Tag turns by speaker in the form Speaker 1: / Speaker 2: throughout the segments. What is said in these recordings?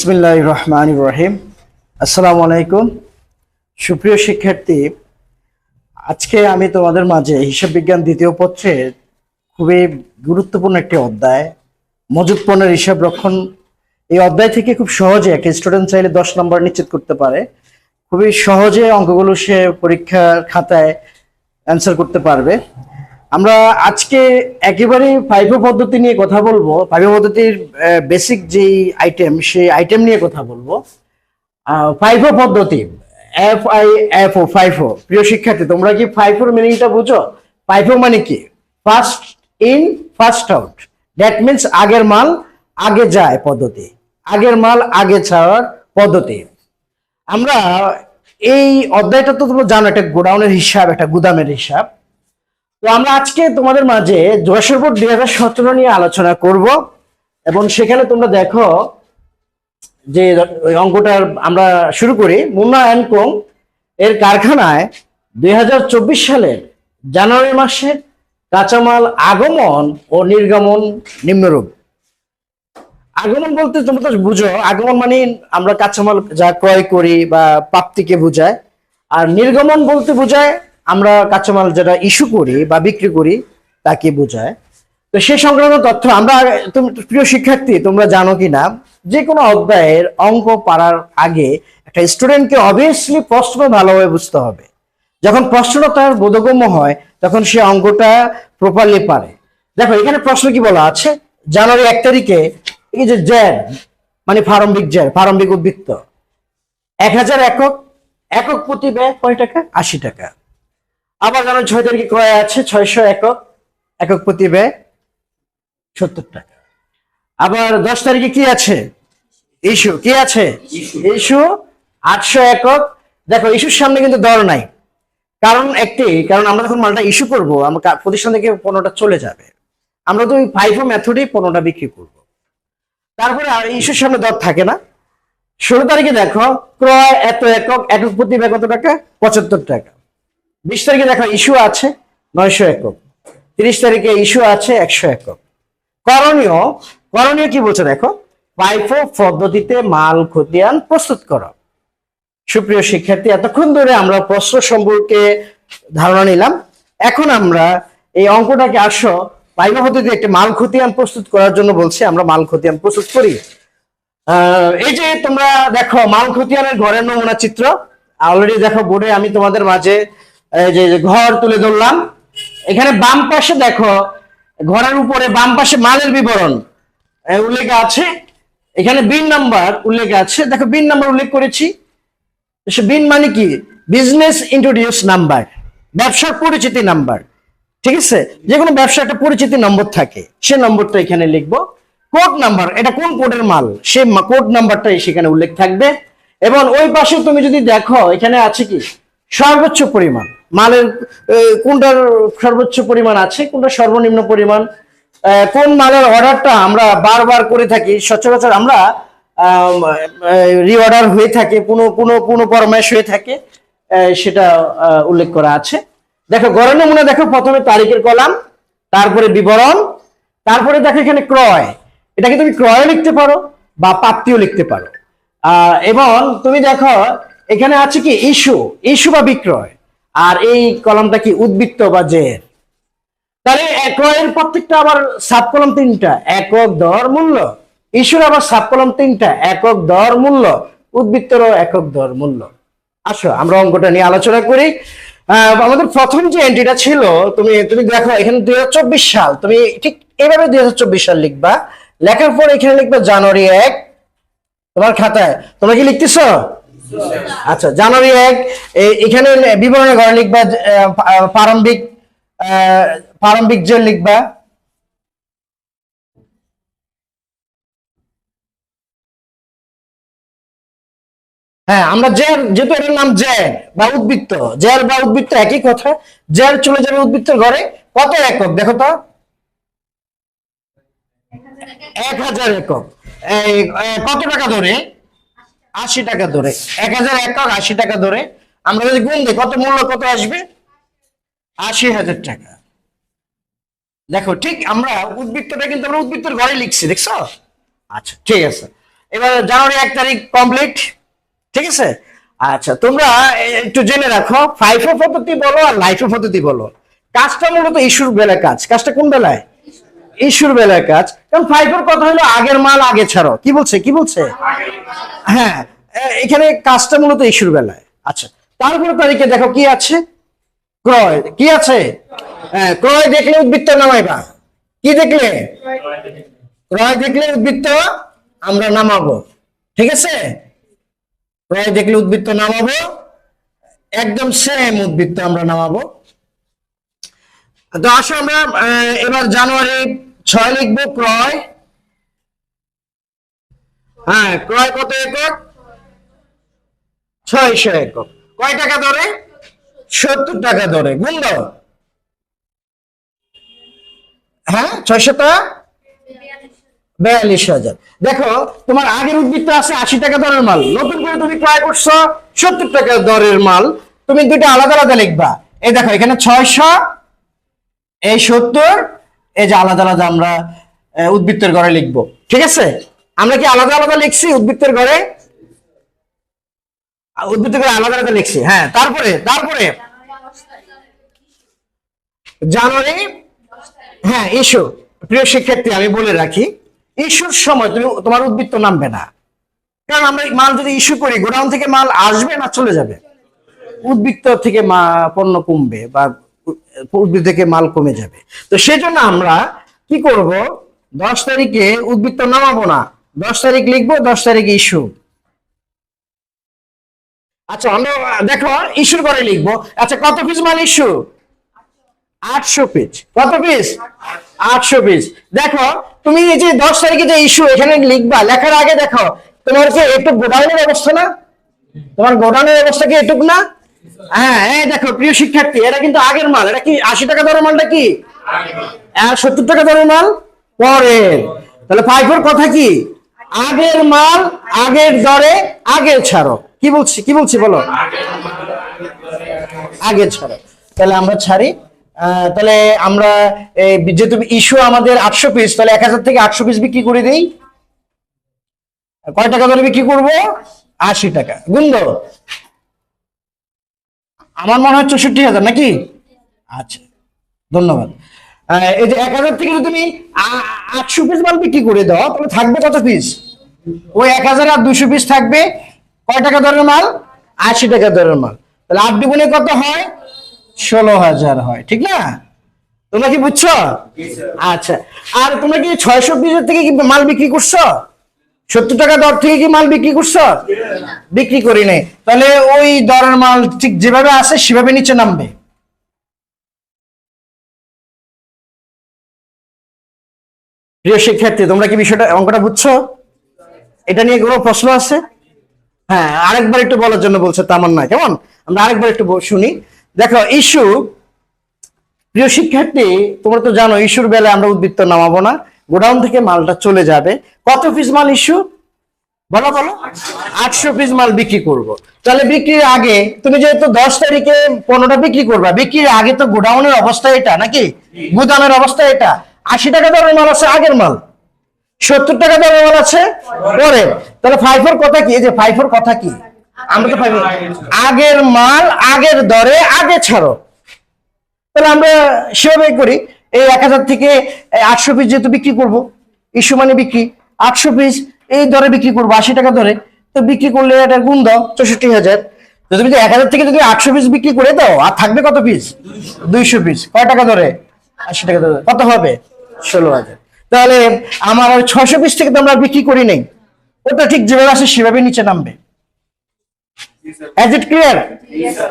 Speaker 1: বিসমিল্লাহ রহমান রহিম আসসালামু আলাইকুম সুপ্রিয় শিক্ষার্থী, আজকে আমি তোমাদের মাঝে হিসাব বিজ্ঞান দ্বিতীয় পত্রের খুবই গুরুত্বপূর্ণ একটি অধ্যায়, মজুদ পণ্যের হিসাব রক্ষণ। এই অধ্যায় থেকে খুব সহজে একটা স্টুডেন্ট চাইলে দশ নম্বর নিশ্চিত করতে পারে। খুবই সহজে অঙ্কগুলো সে পরীক্ষার খাতায় অ্যান্সার করতে পারবে। আমরা আজকে একেবারে ফাইভ পদ্ধতি নিয়ে কথা বলব। ফাইভ পদ্ধতির বেসিক যেই আইটেম সেই আইটেম নিয়ে কথা বলব। ফাইভ পদ্ধতি F I F O five ও প্রিয় শিক্ষার্থী, তোমরা কি ফাইভ ওর মিনিংটা বুঝো? ফাইভ মানে কি? First in first out that means আগের মাল আগে যায় পদ্ধতি। আগের মাল আগে ছাড়ার পদ্ধতি। আমরা এই অধ্যায়টা তো তোমরা জানো, একটা গোডাউনের হিসাব, একটা গুদামের হিসাব। তো আমরা আজকে তোমাদের মাঝে যশোর বোর্ড দুই হাজার সতেরো নিয়ে আলোচনা করব। এবং সেখানে তোমরা দেখো যে অঙ্কটার আমরা শুরু করি। মুন্না অ্যান্ড কোং এর কারখানায় দুই হাজার চব্বিশ সালের জানুয়ারি মাসে কাঁচামাল আগমন ও নির্গমন নিম্নরূপ। আগমন বলতে তোমরা তো বুঝো, আগমন মানে আমরা কাঁচামাল যা ক্রয় করি বা প্রাপ্তিকে বোঝায়। আর নির্গমন বলতে বোঝায় আমরা কাঁচামাল যেটা ইস্যু করি বা বিক্রি করি, তাকে বোঝায়। তো সে সংক্রান্ত তথ্য আমরা প্রিয় শিক্ষার্থী, তোমরা জানো কি না যে কোনো অধ্যায়ের অঙ্ক পারার আগে একটা স্টুডেন্টকে অবভিয়াসলি প্রশ্ন ভালোভাবে বুঝতে হবে। যখন প্রশ্নটা তার বোধগম্য হয়, তখন সে অঙ্কটা প্রপারলি পারে। দেখো, এখানে প্রশ্ন কি বলা আছে? জানুয়ারি এক তারিখে, এই যে জ্যার মানে প্রারম্ভিক জ্যার প্রারম্ভিক উদ্বৃত্ত। এক হাজার একক একক প্রতি ব্যয় কয় টাকা? আশি টাকা। আবার জানো ছয় তারিখে ক্রয় আছে, ছয়শো একক একক প্রতি ব্যয় সত্তর টাকা। আবার দশ তারিখে কি আছে? ইস্যু, কি আছে? ইস্যু, আটশো একক। দেখো, ইস্যুর সামনে কিন্তু দর নাই। কারণ একটি, কারণ আমরা যখন মালটা ইস্যু করব, আমার প্রতিষ্ঠান থেকে পণ্যটা চলে যাবে। আমরা তো ওই ফাইভো মেথডেই পণ্যটা বিক্রি করব। তারপরে আর ইস্যুর সামনে দর থাকে না। ষোলো তারিখে দেখো, ক্রয় এত একক একক প্রতি ব্যয় কত টাকা? পঁচাত্তর টাকা। বিশ তারিখে দেখো ইস্যু আছে নয়শো একক। তিরিশ তারিখে ইস্যু আছে একশো একক। করণীয় করণীয় কি বলছে দেখো? পাইফো পদ্ধতিতে মাল খতিয়ান প্রস্তুত করো। সুপ্রিয় শিক্ষার্থী, এতক্ষণ ধরে আমরা প্রশ্ন সম্পর্কে ধারণা নিলাম। এখন আমরা এই অঙ্কটাকে আসো পাইফো পদ্ধতিতে একটি মাল খতিয়ান প্রস্তুত করার জন্য বলছি, আমরা মাল খতিয়ান প্রস্তুত করি। এই যে তোমরা দেখো, মাল খতিয়ানের ঘরের নমুনা চিত্র। অলরেডি দেখো, বোর্ডে আমি তোমাদের মাঝে যে ঘর তুলে ধরলাম। এখানে বাম পাশে দেখো, ঘরের উপরে বাম পাশে মালের বিবরণ। উল্লেখ আছে। এখানে বিন নাম্বার উল্লেখ আছে। দেখো, বিন নাম্বার উল্লেখ করেছি। বিন মানে কি? বিজনেস ইন্ট্রোডিউস নাম্বার ব্যবসার পরিচিতি নাম্বার ঠিক আছে? যে কোনো ব্যবসা একটা পরিচিতি নম্বর থাকে, সে নম্বরটা এখানে লিখব। কোড নাম্বার এটা কোন কোডের মাল? সে কোড নাম্বারটা সেখানে উল্লেখ থাকবে। এবং ওই পাশে তুমি যদি দেখো, এখানে আছে কি? সর্বোচ্চ পরিমাণ। মালের কোনটার সর্বোচ্চ পরিমাণ আছে কোনটা সর্বনিম্ন পরিমাণ? কোন মালের অর্ডারটা আমরা বারবার করে থাকি, সচরাচর আমরা রিঅর্ডার হয়ে থাকে পুনঃ পুনঃ পুনঃ পরমাশ হয়ে থাকে সেটা উল্লেখ করা আছে। দেখো, গড়ের নমুনা দেখো, প্রথমে তারিখের কলাম, তারপরে বিবরণ, তারপরে দেখো এখানে ক্রয়। এটাকে তুমি ক্রয় লিখতে পারো বা প্রাপ্তিও লিখতে পারো। এবং তুমি দেখো, এখানে আছে কি ইস্যু ইস্যু বা বিক্রয়। আর এই কলমটা কি উদ্বৃত্ত বা জের তাহলে এক ক্রয়ের প্রত্যেকটা আবার সাব কলম তিনটা, একক দর মূল্য। ইস্যুর আবার সাব কলম তিনটা, একক দর মূল্য, উদ্বৃত্তরও একক দর মূল্য। আসো, আমরা অঙ্কটা নিয়ে আলোচনা করি। আমাদের প্রথম যে এন্ট্রিটা ছিল, তুমি তুমি দেখো, এখানে দুই হাজার চব্বিশ সাল, তুমি ঠিক এভাবে দুই চব্বিশ সাল লিখবা। লেখার পর এখানে লিখবা জানুয়ারি এক, তোমার খাতায়, তোমরা কি লিখতেছো? আচ্ছা জানুয়ারি এক এখানে বিবরণের ঘরে লিখবা প্রারম্ভিক প্রারম্ভিক যে লিখবা। হ্যাঁ আমরা জের, যেহেতু এটার নাম জের বা উদ্বৃত্ত, জের বা উদ্বৃত্ত একই কথা, জের চলে যাবে উদ্বৃত্তের ঘরে, কত একক? দেখো তো। এক হাজার একক। কত টাকা ধরে? আশি টাকা ধরে, এক হাজার একক আশি টাকা ধরে, আমরা যদি গুণ দিই, কত মূল্য, কত আসবে? আশি হাজার টাকা। দেখো, ঠিক আমরা উদ্বৃত্তটা কিন্তু আমরা উদ্বৃত্তের ঘরে লিখছি, দেখছ? আচ্ছা ঠিক আছে। এবার জানুয়ারি এক তারিখ কমপ্লিট ঠিক আছে? আচ্ছা তোমরা একটু জেনে রাখো ফাইফো পদ্ধতি বলো আর লাইফো পদ্ধতি বলো। কাজটা মূলত ইস্যুর বেলায় কাজ। কাজটা কোন বেলায়? ইস্যুর বেলায় কাজ। কারণ ফাইফোর কথা হলো আগের মাল আগে ছাড়ো। কি বলছে? কি বলছে? হ্যাঁ এখানে কাজটা মূলত ইস্যুর বেলায়। আচ্ছা তারপরে তারিখে দেখো কি আছে? ক্রয়, কি আছে? হ্যাঁ ক্রয় দেখলে উদ্বৃত্ত নামাইবা কি দেখলে? ক্রয় দেখলে উদ্বৃত্ত আমরা নামাবো। ঠিক আছে? ক্রয় দেখলে উদ্বৃত্ত নামাবো। একদম সেম উদ্বৃত্ত আমরা নামাবো। তো আসো আমরা এবার জানুয়ারি ছয় লিখব, ক্রয়। হ্যাঁ ক্রয় কত একক? ছয়শো একক। কয় টাকা ধরে? সত্তর টাকা ধরে। গুণ দাও হ্যাঁ ছয়শটা বিয়াল্লিশ হাজার। দেখো, তোমার আগের উদ্বৃত্ত আছে আশি টাকা দরের মাল। নতুন করে তুমি ক্রয় করছ সত্তর টাকা দরের মাল। তুমি দুইটা আলাদা আলাদা লিখবা। এই দেখো, এখানে ছয়শো, এই সত্তর এই যে আলাদা আলাদা আমরা উদ্বৃত্তের ঘরে লিখব। ঠিক আছে? আমরা কি আলাদা আলাদা লিখছি উদ্বৃত্তের ঘরে? উদ্বৃত্তের ঘরে আলাদা আলাদা লিখছি। হ্যাঁ তারপরে তারপরে। জানুয়ারি হ্যাঁ ইস্যু। প্রিয় শিক্ষার্থী, আমি বলে রাখি, ইস্যুর সময় তুমি, তোমার উদ্বৃত্ত নামবে না। কারণ আমরা মাল যদি ইস্যু করি, গোডাউন থেকে মাল আসবে না, চলে যাবে। উদ্বৃত্ত থেকে পণ্য কমবে বা উদ্বৃত্ত থেকে মাল কমে যাবে। তো সেজন্য আমরা কি করব? দশ তারিখে উদ্ভিদ তো নামাবো না। দশ তারিখ লিখব, দশ তারিখে ইস্যু। আচ্ছা আমরা দেখো, ইস্যুর করে লিখব। আচ্ছা কত পিস মাল ইস্যু? আটশো পিস কত পিস আটশো পিস দেখো, তুমি এই যে দশ তারিখে যে ইস্যু এখানে লিখবা, লেখার আগে দেখো, তোমার কি একটু গোডাউনের অবস্থা না? তোমার গোডাউনের অবস্থা কি এটুক না? হ্যাঁ দেখো, প্রিয় শিক্ষার্থী, এটা কিন্তু আগের মাল। এটা কি, আশি টাকা দরের মালটা কি? সত্তর টাকা দরের মাল? পরের তাহলে ফাইভের কথা কি? আগের মাল, আগের দরে আগে ছাড়ো। কি বলছি কি বলছি বলো? আগে ছাড়ো। তাহলে আমরা ছাড়ি। তাহলে আমরা যেহেতু ইস্যু আমাদের আটশো পিস তাহলে এক হাজার থেকে আটশো পিস বিক্রি করে দিই। কয় টাকা ধরে বিক্রি করব? আশি টাকা। গুন্দ আমার মনে হয় চৌষট্টি হাজার নাকি? আচ্ছা ধন্যবাদ। এই যে এক হাজার থেকে তুমি আটশো পিস মাল বিক্রি করে দাও তাহলে থাকবে কত পিস ওই এক হাজার আর দুশো পিস থাকবে কয় টাকা দরের মাল? আশি টাকা দরের মাল। তাহলে আট দুগুণে কত হয়? ষোলো হাজার হয় ঠিক না? তোমরা কি বুঝছ? আচ্ছা আর তোমরা কি ছয়শো পিসের থেকে কি মাল বিক্রি করছ? সত্তর টাকা দর থেকে কি মাল বিক্রি করছ? বিক্রি করি নাই। তাহলে ওই দরের মাল ঠিক যেভাবে আছে সেভাবে নিচে নামবে। প্রিয় শিক্ষার্থী, তোমরা কি বিষয়টা, অঙ্কটা বুঝছ? এটা নিয়ে কোনো প্রশ্ন আছে? হ্যাঁ আরেকবার একটু বলার জন্য বলছে তামান্না। কেমন? আমরা আরেকবার একটু শুনি। দেখো, ইস্যু। প্রিয় শিক্ষার্থী, তোমরা তো জানো, ইস্যুর বেলায় আমরা উদ্বৃত্ত নামাবো না। গোডাউন থেকে মালটা চলে যাবে। কত পিস মাল ইস্যু বলো বলো। আটশো পিস মাল বিক্রি করব। তাহলে বিক্রির আগে, তুমি যেহেতু দশ তারিখে পনেরোটা বিক্রি করবা, বিক্রির আগে তো গোডাউনের অবস্থা এটা নাকি? গুদামের অবস্থা এটা। আশি টাকা দরের মাল আছে, আগের মাল। সত্তর টাকা দরের মাল আছে, পরে। তাহলে ফাইফোর কথা কি? এই যে ফাইফোর কথা কি? আমরা তো ফাইফোর আগের মাল, আগের দরে, আগে ছাড়ো। তাহলে আমরা সেভাবে করি। এই এক হাজার থেকে আটশো পিস যেহেতু বিক্রি করব ইস্যু মানে বিক্রি আটশো পিস এই দরে বিক্রি করব আশি টাকা দরে তো বিক্রি করলে এটা গুণ দাও চৌষট্টি হাজার। তো তুমি এক হাজার থেকে যদি আটশো পিস বিক্রি করে দাও আর থাকবে কত পিস দুইশো পিস কয় টাকা ধরে আশি টাকা ধরে কত হবে? ষোলো হাজার। তাহলে আমার ওই ছশো পিস থেকে তো আমরা বিক্রি করি নাই। ওটা ঠিক যেভাবে আসে সেভাবে নিচে নামবে। অ্যাজ ইট ক্লিয়ার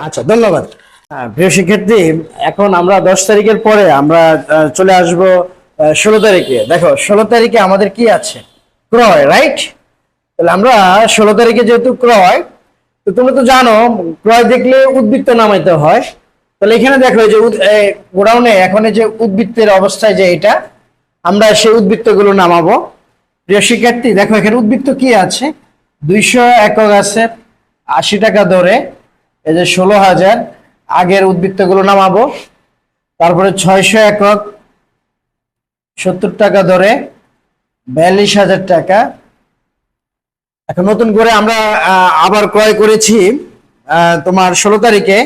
Speaker 1: আচ্ছা ধন্যবাদ। প্রিয় শিক্ষার্থী, এখন আমরা দশ তারিখের পরে আমরা চলে আসব ষোলো তারিখে। দেখো, ষোলো তারিখে আমাদের কি আছে? ক্রয় রাইট তাহলে আমরা ষোলো তারিখে যেহেতু ক্রয়, তো তোমরা তো জানো, ক্রয় দেখলে উদ্বৃত্ত নামাইতে হয়। তাহলে এখানে দেখো যে গোডাউনে এখন যে উদ্বৃত্তের অবস্থায় যে এটা, আমরা সেই উদ্বৃত্তগুলো নামাবো। প্রিয় শিক্ষার্থী, দেখো, এখানে উদ্বৃত্ত কি আছে? দুইশো একক আছে, আশি টাকা ধরে, এই যে ষোলো হাজার। আগের উদ্বৃত্তগুলো নামাবো। তারপরে ছয়শো একক সত্তর টাকা ধরে বিয়াল্লিশ হাজার টাকা। এখন নতুন করে আমরা আবার ক্রয় করেছি তোমার ষোলো তারিখে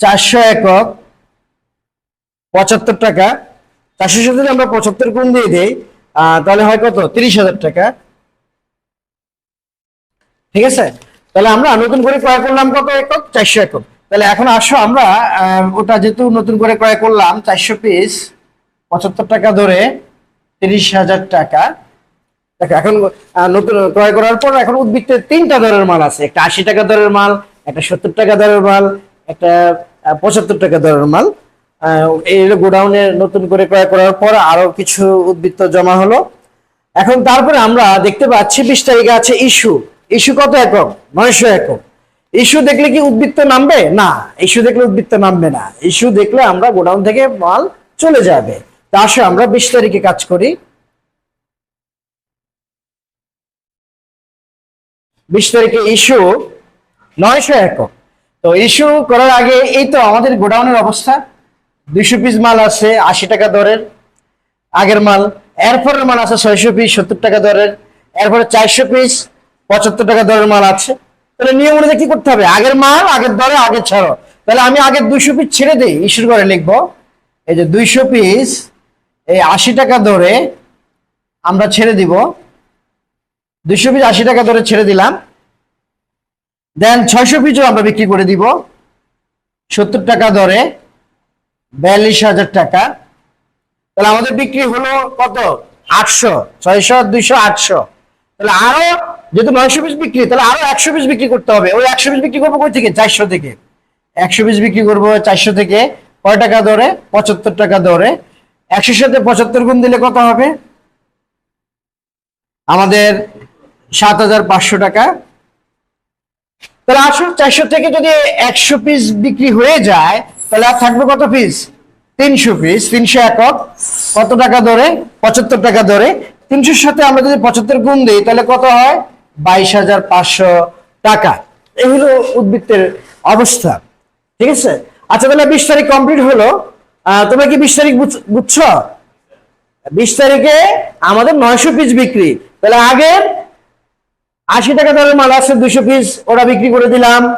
Speaker 1: চারশো একক পঁচাত্তর টাকা। চারশো সাথে আমরা পঁচাত্তর গুণ দিয়ে দিই তাহলে হয় কত? তিরিশ হাজার টাকা। ঠিক আছে? তাহলে আমরা নতুন করে ক্রয় করলাম কত একক? চারশো একক। তাহলে এখন আসো আমরা ওটা যেহেতু নতুন করে ক্রয় করলাম, চারশো পিস পঁচাত্তর টাকা ধরে তিরিশ হাজার টাকা। দেখো, এখন নতুন ক্রয় করার পর এখন উদ্বৃত্তের তিনটা দরের মাল আছে। একটা আশি টাকা দরের মাল, একটা সত্তর টাকা দরের মাল, একটা পঁচাত্তর টাকা দরের মাল। এই গোডাউনে নতুন করে ক্রয় করার পর আরও কিছু উদ্বৃত্ত জমা হলো। এখন তারপরে আমরা দেখতে পাচ্ছি, বিশ তারিখে আছে ইস্যু। ইস্যু কত একক? নয়শো একক। ইস্যু দেখলে কি উদ্বৃত্ত নামবে? না ইস্যু দেখলে উদ্বৃত্ত নামবে না। ইস্যু দেখলে আমরা গোডাউন থেকে মাল চলে যাবে। তা আসো আমরা বিশ তারিখে কাজ করি। বিশ তারিখে ইস্যু নয়শো একক। তো ইস্যু করার আগে এই তো আমাদের গোডাউনের অবস্থা। দুইশো পিস মাল আছে, আশি টাকা দরের আগের মাল। এরপরের মাল আছে ছয়শো পিস সত্তর টাকা দরের। এরপরে চারশো পিস পঁচাত্তর টাকা দরের মাল আছে। তাহলে নিয়ম অনুযায়ী কি করতে হবে? আগের মাল, আগের দরে, আগের ছাড়ো। তাহলে আমি আগের দুইশো পিস ছেড়ে দিই ইস্যুর করে লিখব। এই যে দুইশো পিস এই আশি টাকা দরে আমরা ছেড়ে দিব। দুইশো পিস আশি টাকা দরে ছেড়ে দিলাম। দেন ছয়শো পিসও আমরা বিক্রি করে দিব। সত্তর টাকা দরে, বিয়াল্লিশ হাজার টাকা। তাহলে আমাদের বিক্রি হলো কত? আটশো, ছয়শো, দুইশো, আটশো। তাহলে আরও যেহেতু নয়শো পিস বিক্রি, তাহলে আরও একশো পিস বিক্রি করতে হবে। ওই একশো পিস বিক্রি করব কই থেকে? চারশো থেকে। একশো পিস বিক্রি করব চারশো থেকে। কয় টাকা দরে? পঁচাত্তর টাকা দরে। একশোর সাথে পঁচাত্তর গুণ দিলে কত হবে? আমাদের সাত হাজার পাঁচশো টাকা। তাহলে আসুন চারশো থেকে যদি একশো পিস বিক্রি হয়ে যায়, তাহলে আর থাকবে কত পিস? তিনশো পিস, তিনশো একক। কত টাকা ধরে পঁচাত্তর টাকা ধরে তিনশোর সাথে আমরা যদি পঁচাত্তর গুণ দিই, তাহলে কত হয়? বাইশ হাজার পাঁচশো টাকা। এই হলো উদ্বৃত্তের অবস্থা। ঠিক আছে? আচ্ছা তাহলে বিশ তারিখ কমপ্লিট হলো। তোমরা কি বিশ তারিখ বুঝ- বুঝছ? বিশ তারিখে আমাদের নয়শো পিস বিক্রি। তাহলে আগের আশি টাকা দরের মাল আছে দুশো পিস ওরা বিক্রি করে দিলাম।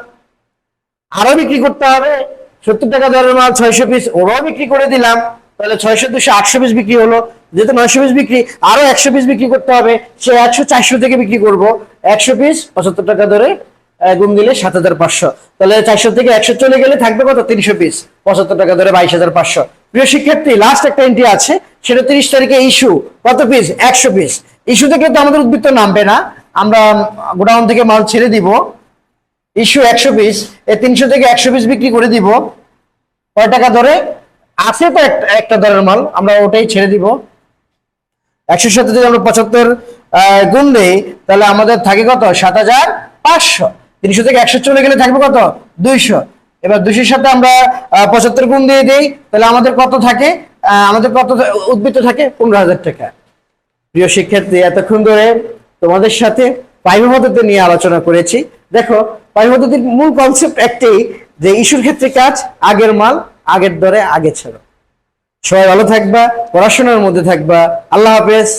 Speaker 1: আরও বিক্রি করতে হবে, সত্তর টাকা দরের মাল, ছয়শো পিস ওরাও বিক্রি করে দিলাম। তাহলে ছয়শো দুশো আটশো পিস বিক্রি হলো। যেহেতু নয়শো পিস বিক্রি, আরও একশো পিস বিক্রি করতে হবে, সে একশো, চারশো থেকে বিক্রি করব। একশো পিস পঁচাত্তর টাকা ধরে গুণ দিলে সাত হাজার পাঁচশো। তাহলে চারশো থেকে একশো চলে গেলে থাকবে কত? তিনশো পিস পঁচাত্তর টাকা ধরে বাইশ হাজার পাঁচশো। প্রিয় শিক্ষার্থী লাস্ট একটা এন্ট্রি আছে, সেটা তিরিশ তারিখে ইস্যু। কত পিস একশো পিস ইস্যু থেকে তো আমাদের উদ্বৃত্ত নামবে না। আমরা গোডাউন থেকে মাল ছেড়ে দিব। ইস্যু একশো পিস এই তিনশো থেকে একশো পিস বিক্রি করে দিব। কয় টাকা ধরে? আছে তো একটা দরের মাল, আমরা ওটাই ছেড়ে দিব। একশোর সাথে যদি আমরা পঁচাত্তর গুণ দিই তাহলে আমাদের থাকে কত? সাত হাজার পাঁচশো। তিনশো থেকে একশো চলে গেলে থাকবে কত? দুইশো। এবার দুইশোর সাথে আমরা পঁচাত্তর গুণ দিয়ে দিই, তাহলে আমাদের কত থাকে? আমাদের কত উদ্বৃত্ত থাকে? পনেরো হাজার টাকা। প্রিয় শিক্ষার্থী, এতক্ষণ ধরে তোমাদের সাথে পাইভ পদ্ধতি নিয়ে আলোচনা করেছি। দেখো পাইভ পদ্ধতির মূল কনসেপ্ট একটাই যে ইস্যুর ক্ষেত্রে কাজ, আগের মাল, আগের দরে আগে ছাড়ো। সবাই ভালো থাকবা পড়াশোনার মধ্যে থাকবা। আল্লাহ হাফেজ।